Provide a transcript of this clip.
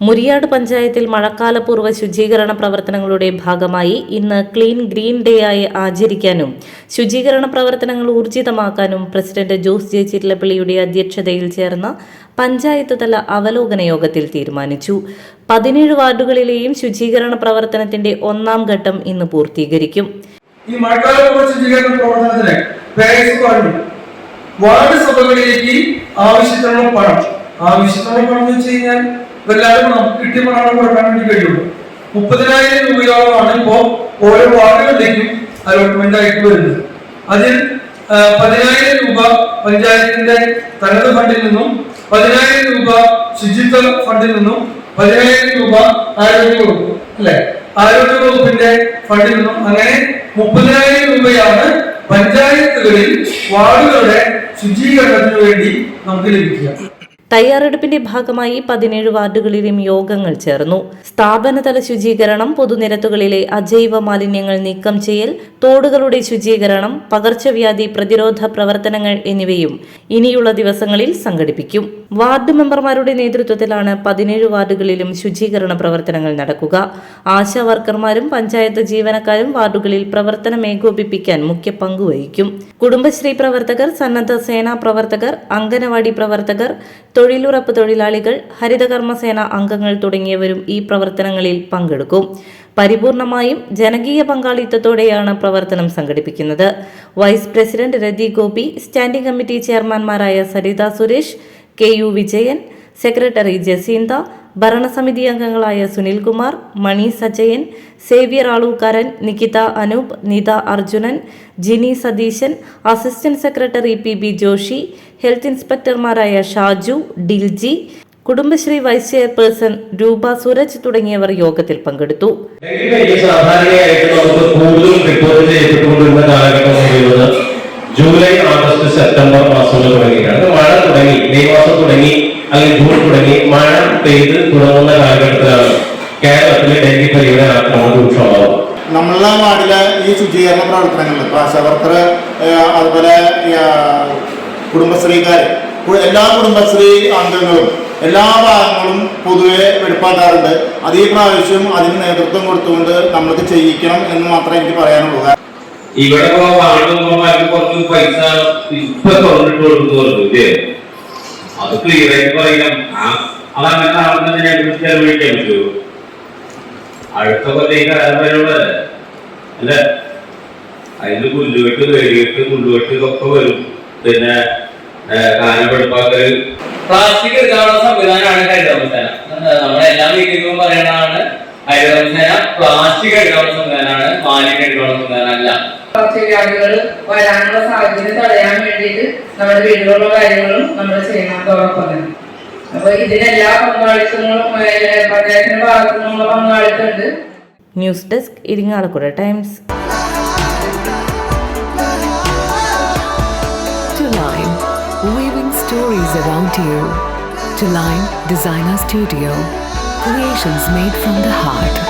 മുരിയാട് പഞ്ചായത്തിൽ മഴക്കാലപൂർവ ശുചീകരണ പ്രവർത്തനങ്ങളുടെ ഭാഗമായി ഇന്ന് ക്ലീൻ ഗ്രീൻ ഡേ ആയി ആചരിക്കാനും ശുചീകരണ പ്രവർത്തനങ്ങൾ ഊർജിതമാക്കാനും പ്രസിഡന്റ് ജോസ് ജെ ചിറ്റിലപ്പള്ളിയുടെ അധ്യക്ഷതയിൽ ചേർന്ന പഞ്ചായത്ത് തല അവലോകന യോഗത്തിൽ തീരുമാനിച്ചു. പതിനേഴ് വാർഡുകളിലെയും ശുചീകരണ പ്രവർത്തനത്തിന്റെ ഒന്നാം ഘട്ടം ഇന്ന് പൂർത്തീകരിക്കും. ഈ ശുചീകരണ ആവശ്യത്തിനുള്ള പണം. ആവശ്യത്തിനുള്ള പണം എന്ന് വെച്ച് കഴിഞ്ഞാൽ വല്ലാതെ നമുക്ക് കിട്ടിയ പണം കൊടുക്കാൻ വേണ്ടി കഴിയുള്ളൂ. മുപ്പതിനായിരം രൂപയോളമാണ് ഇപ്പോ ഓരോ വാർഡുകളിലേക്കും അലോട്ട്മെന്റ് ആയിട്ട് വരുന്നത്. അതിൽ പതിനായിരം രൂപ പഞ്ചായത്തിന്റെ തനത് ഫണ്ടിൽ നിന്നും പതിനായിരം രൂപ ശുചിത്വ ഫണ്ടിൽ നിന്നും പതിനായിരം രൂപ ആരോഗ്യ വകുപ്പ് അല്ലെ? ആരോഗ്യ വകുപ്പിന്റെ ഫണ്ടിൽ നിന്നും അങ്ങനെ മുപ്പതിനായിരം രൂപയാണ് പഞ്ചായത്തുകളിൽ വാർഡുകളുടെ ശുചീകരണത്തിന് വേണ്ടി നമുക്ക് ലഭിക്കുക. തയ്യാറെടുപ്പിന്റെ ഭാഗമായി പതിനേഴ് വാർഡുകളിലും യോഗങ്ങൾ ചേർന്നു. സ്ഥാപനതല ശുചീകരണം പൊതുനിരത്തുകളിലെ അജൈവ മാലിന്യങ്ങൾ നീക്കം ചെയ്യൽ തോടുകളുടെ ശുചീകരണം പകർച്ചവ്യാധി പ്രതിരോധ പ്രവർത്തനങ്ങൾ എന്നിവയും ഇനിയുള്ള ദിവസങ്ങളിൽ സംഘടിപ്പിക്കും. വാർഡ് മെമ്പർമാരുടെ നേതൃത്വത്തിലാണ് പതിനേഴ് വാർഡുകളിലും ശുചീകരണ പ്രവർത്തനങ്ങൾ നടക്കുക. ആശാ വർക്കർമാരും പഞ്ചായത്ത് ജീവനക്കാരും വാർഡുകളിൽ പ്രവർത്തനം ഏകോപിപ്പിക്കാൻ മുഖ്യ പങ്കുവഹിക്കും കുടുംബശ്രീ പ്രവർത്തകർ സന്നദ്ധ സേനാ പ്രവർത്തകർ അംഗനവാടി പ്രവർത്തകർ തൊഴിലുറപ്പ് തൊഴിലാളികൾ ഹരിതകർമ്മസേന അംഗങ്ങൾ തുടങ്ങിയവരും ഈ പ്രവർത്തനങ്ങളിൽ പങ്കെടുക്കും. പരിപൂർണമായും ജനകീയ പങ്കാളിത്തത്തോടെയാണ് പ്രവർത്തനം സംഘടിപ്പിക്കുന്നത്. Vice president Rathi Gopi standing committee ചെയർമാൻമാരായ Saritha Suresh K U Vijayan secretary Jaseentha ഭരണസമിതി അംഗങ്ങളായ Sunilkumar Mani Sajayan Xavier Alookkaran Nikitha Anoop Nitha Arjunan Jini Satheesan assistant secretary P B Joshi health ഇൻസ്പെക്ടർമാരായ Shaju Dilji Kudumbashree vice chairperson Roopa Suraj തുടങ്ങിയവർ യോഗത്തിൽ പങ്കെടുത്തു. July August September മാസങ്ങൾ തുടങ്ങിയിട്ടാണ്. മഴ തുടങ്ങി May മാസം തുടങ്ങി. അല്ലെങ്കിൽ ജൂൺ തുടങ്ങി മഴ പെയ്ത് തുടങ്ങുന്ന കാലഘട്ടത്തിലാണ് കേരളത്തിലെ ഡെങ്കി പനിയുടെ ആക്രമണം രൂക്ഷമാവുന്നത് നമ്മളെ നാട്ടിലെ ഈ ശുചീകരണ പ്രവർത്തനങ്ങൾ ഇപ്പൊ ആശാവർക്കർ അതുപോലെ കുടുംബശ്രീക്കാർ എല്ലാ കുടുംബശ്രീ അംഗങ്ങളും എല്ലാ ഭാഗങ്ങളും പൊതുവെ വെളിപ്പാക്കാറുണ്ട് അത് ഈ പ്രാവശ്യം അതിന് നേതൃത്വം കൊടുത്തുകൊണ്ട് നമ്മൾക്ക് ചെയ്യിക്കണം എന്ന് മാത്രമേ എനിക്ക് പറയാനുള്ളൂ. ഇവിടെ പൈസ ഇപ്പൊ ഇല്ലേ? അത് ക്ലിയർ ആയിട്ട് പറയാം. അതാണ് ആവുന്നതിനെ ഞങ്ങൾക്ക് ചെലവഴിക്കാൻ പറ്റുമോ അടുത്ത കൊല്ലേക്ക് വരെയുള്ളതല്ലേ അല്ലെ? അതിന് പുല്ലുവെട്ട് വേലികെട്ട് പുല്ലുകെട്ട് ഒക്കെ വരും. പിന്നെ കാനപ്പെടുപ്പാക്കൽ പ്ലാസ്റ്റിക് എടുക്കാനുള്ള സംവിധാനമാണ് ഹരിതകർമ്മസേന നമ്മുടെ എല്ലാ വീട്ടിലും പറയണതാണ് ഹരിതകർമ്മസേന പ്ലാസ്റ്റിക് എടുക്കാനുള്ള സംവിധാനമാണ് മാലിന്യം എടുക്കാനുള്ള സംവിധാനം അല്ല പകർച്ചവ്യാധികൾ വരാനുള്ള സാഹചര്യം തടയാൻ വേണ്ടിയിട്ട് നമ്മുടെ വീടുകളിലുള്ള കാര്യങ്ങളും നമ്മൾ ചെയ്യണം അതോടൊപ്പം തന്നെ അപ്പൊ ഇതിനെല്ലാ പങ്കാളിത്തങ്ങളും പഞ്ചായത്തിന്റെ ഭാഗത്തു നിന്നുള്ള പങ്കാളിത്തം news desk Irinjalakuda times To Line, weaving stories around you. To Line Designer Studio, creations made from the heart.